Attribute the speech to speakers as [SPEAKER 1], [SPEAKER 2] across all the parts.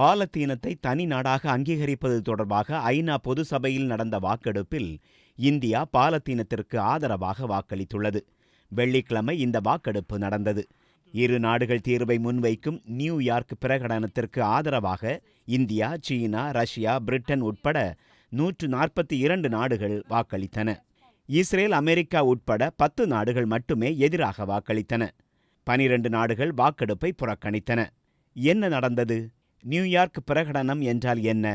[SPEAKER 1] பாலத்தீனத்தை தனி நாடாக அங்கீகரிப்பது தொடர்பாக ஐநா பொது சபையில் நடந்த வாக்கெடுப்பில் இந்தியா பாலத்தீனத்திற்கு ஆதரவாக வாக்களித்துள்ளது. வெள்ளிக்கிழமை இந்த வாக்கெடுப்பு நடந்தது. இரு நாடுகள் தீர்வை முன்வைக்கும் நியூயார்க் பிரகடனத்திற்கு ஆதரவாக இந்தியா சீனா ரஷ்யா பிரிட்டன் உட்பட நூற்று நாற்பத்தி இரண்டு நாடுகள் வாக்களித்தன. இஸ்ரேல் அமெரிக்கா உட்பட பத்து நாடுகள் மட்டுமே எதிராக வாக்களித்தன. பனிரண்டு நாடுகள் வாக்கெடுப்பை புறக்கணித்தன. என்ன நடந்தது? நியூயார்க் பிரகடனம் என்றால் என்ன?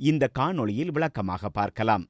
[SPEAKER 1] இந்த காணொளியில் விளக்கமாக பார்க்கலாம்.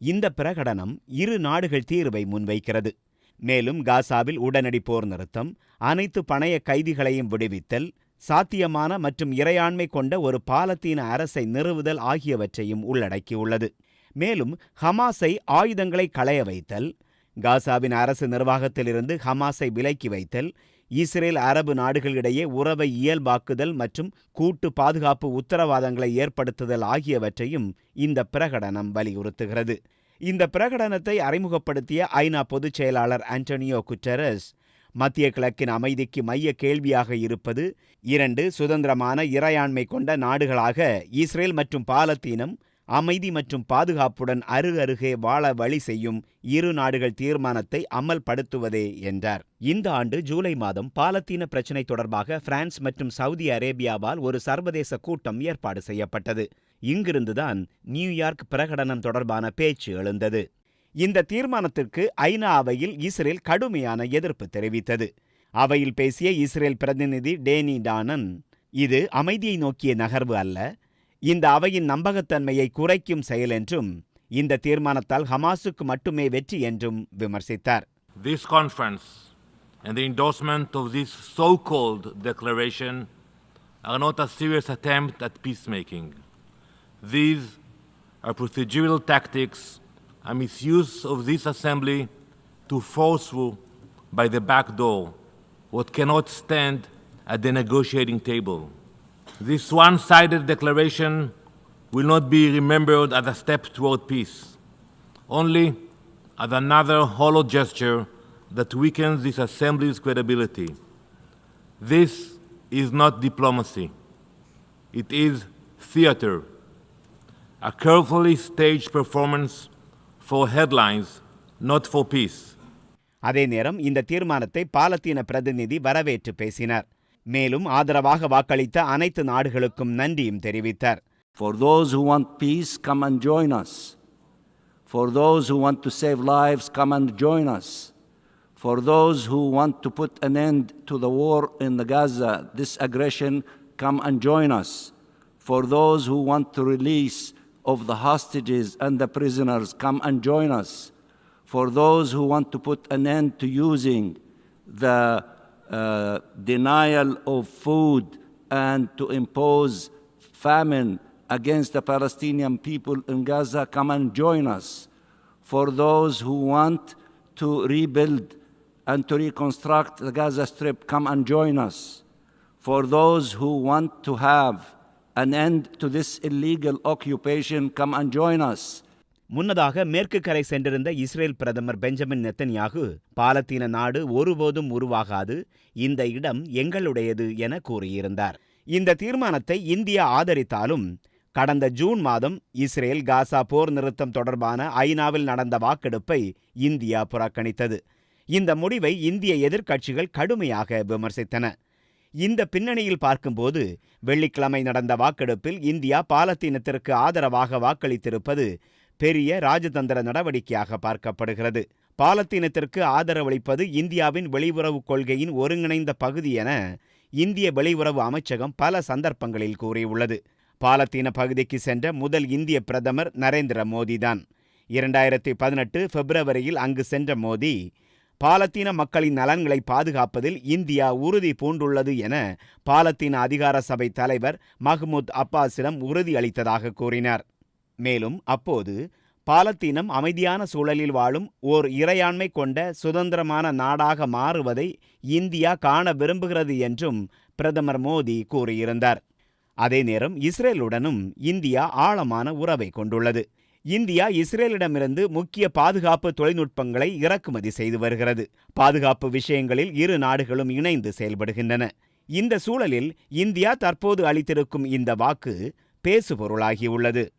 [SPEAKER 1] இந்த பிரகடனம் இரு நாடுகள் தீர்வை முன்வைக்கிறது. மேலும் காசாவில் உடனடி போர் நிறுத்தம் அனைத்து பணைய கைதிகளையும் விடுவித்தல் சாத்தியமான மற்றும் இறையாண்மை கொண்ட ஒரு பாலத்தீன அரசை நிறுவுதல் ஆகியவற்றையும் உள்ளடக்கியுள்ளது. மேலும் ஹமாஸை ஆயுதங்களை களைய வைத்தல் காசாவின் அரசு நிர்வாகத்திலிருந்து ஹமாஸை விலக்கி வைத்தல் இஸ்ரேல் அரபு நாடுகளிடையே உறவை இயல்பாக்குதல் மற்றும் கூட்டு பாதுகாப்பு உத்தரவாதங்களை ஏற்படுத்துதல் ஆகியவற்றையும் இந்த பிரகடனம் வலியுறுத்துகிறது. இந்த பிரகடனத்தை அறிமுகப்படுத்திய ஐநா பொதுச் செயலாளர் ஆண்டனியோ குட்டரஸ் மத்திய கிழக்கின் அமைதிக்கு மைய கேள்வியாக இருப்பது இரண்டு சுதந்திரமான இறையாண்மை கொண்ட நாடுகளாக இஸ்ரேல் மற்றும் பாலத்தீனம் அமைதி மற்றும் பாதுகாப்புடன் அருகருகே வாழ வழி செய்யும் இரு நாடுகள் தீர்மானத்தை அமல்படுத்துவதே என்றார். இந்த ஆண்டு ஜூலை மாதம் பாலத்தீன பிரச்சினை தொடர்பாக பிரான்ஸ் மற்றும் சவுதி அரேபியாவால் ஒரு சர்வதேச கூட்டம் ஏற்பாடு செய்யப்பட்டது. இங்கிருந்துதான் நியூயார்க் பிரகடனம் தொடர்பான பேச்சு எழுந்தது. இந்த தீர்மானத்திற்கு ஐநா அவையில் இஸ்ரேல் கடுமையான எதிர்ப்பு தெரிவித்தது. அவையில் பேசிய இஸ்ரேல் பிரதிநிதி டேனி டானன் இது அமைதியை நோக்கிய நகர்வு அல்ல இந்த அவையின் நம்பகத்தன்மையை குறைக்கும் செயல் என்றும் இந்த தீர்மானத்தால் ஹமாஸுக்கு மட்டுமே வெற்றி என்றும் விமர்சித்தார்
[SPEAKER 2] This conference and the endorsement of this so called declaration are not a serious attempt at peacemaking. These are procedural tactics, a misuse of this assembly to force through by the back door what cannot stand at the negotiating table. This one sided declaration will not be remembered as a step toward peace, only as another hollow gesture that weakens this assembly's credibility. This is not diplomacy, it is theater, a carefully staged performance for headlines, not for peace.
[SPEAKER 1] அதே நேரம் இந்த தீர்மானத்தை பாலத்தீன பிரதிநிதி வரவேற்று பேசினார் மேலும் ஆதரவாக வாக்களித்த அனைத்து நாடுகளுக்கும் நன்றியும் தெரிவித்தார்
[SPEAKER 3] For those who want peace, come and join us. For those who want to save lives, come and join us. For those who want to put an end to the war in the Gaza, this aggression, come and join us. For those who want to release of the hostages and the prisoners, come and join us. For those who want to put an end to using the uh, denial of food and to impose famine against the Palestinian people in Gaza, come and join us. For those who want to rebuild and to reconstruct the Gaza Strip, come and join us. For those who want to have an end to this illegal occupation, come and join us.
[SPEAKER 1] முன்னதாக மேற்கு கரை சென்றிருந்த Israel பிரதமர் Benjamin Netanyahu பாலத்தீன நாடு ஒருபோதும் உருவாகாது இந்த இடம் எங்களுடையது என கூறியிருந்தார். இந்த தீர்மானத்தை இந்தியா ஆதரித்தாலும் கடந்த ஜூன் மாதம் இஸ்ரேல் காசா போர் நிறுத்தம் தொடர்பான ஐநாவில் நடந்த வாக்கெடுப்பை இந்தியா புறக்கணித்தது. இந்த முடிவை இந்திய எதிர்க்கட்சிகள் கடுமையாக விமர்சித்தன. இந்த பின்னணியில் பார்க்கும்போது வெள்ளிக்கிழமை நடந்த வாக்கெடுப்பில் இந்தியா பாலத்தீனத்திற்கு ஆதரவாக வாக்களித்திருப்பது பெரிய ராஜதந்திர நடவடிக்கையாக பார்க்கப்படுகிறது. பாலத்தீனத்திற்கு ஆதரவளிப்பது இந்தியாவின் வெளியுறவுக் கொள்கையின் ஒருங்கிணைந்த பகுதி என இந்திய வெளியுறவு அமைச்சகம் பல சந்தர்ப்பங்களில் கூறியுள்ளது. பாலத்தீன பகுதிக்கு சென்ற முதல் இந்திய பிரதமர் நரேந்திர மோடிதான். இரண்டாயிரத்தி பதினெட்டு பிப்ரவரியில் அங்கு சென்ற மோடி பாலத்தீன மக்களின் நலன்களை பாதுகாப்பதில் இந்தியா உறுதி பூண்டுள்ளது என பாலத்தீன அதிகார சபை தலைவர் மஹ்மூத் அப்பாஸிடம் உறுதியளித்ததாக கூறினார். மேலும் அப்போது பாலத்தீனம் அமைதியான சூழலில் வாழும் ஓர் இறையாண்மை கொண்ட சுதந்திரமான நாடாக மாறுவதை இந்தியா காண விரும்புகிறது என்றும் பிரதமர் மோடி கூறியிருந்தார். அதே நேரம் இஸ்ரேலுடனும் இந்தியா ஆழமான உறவை கொண்டுள்ளது. இந்தியா இஸ்ரேலிடமிருந்து முக்கிய பாதுகாப்பு தொழில்நுட்பங்களை இறக்குமதி செய்து வருகிறது. பாதுகாப்பு விஷயங்களில் இரு நாடுகளும் இணைந்து செயல்படுகின்றன. இந்த சூழலில் இந்தியா தற்போது அளித்திருக்கும் இந்த வாக்கு பேசுபொருளாகியுள்ளது.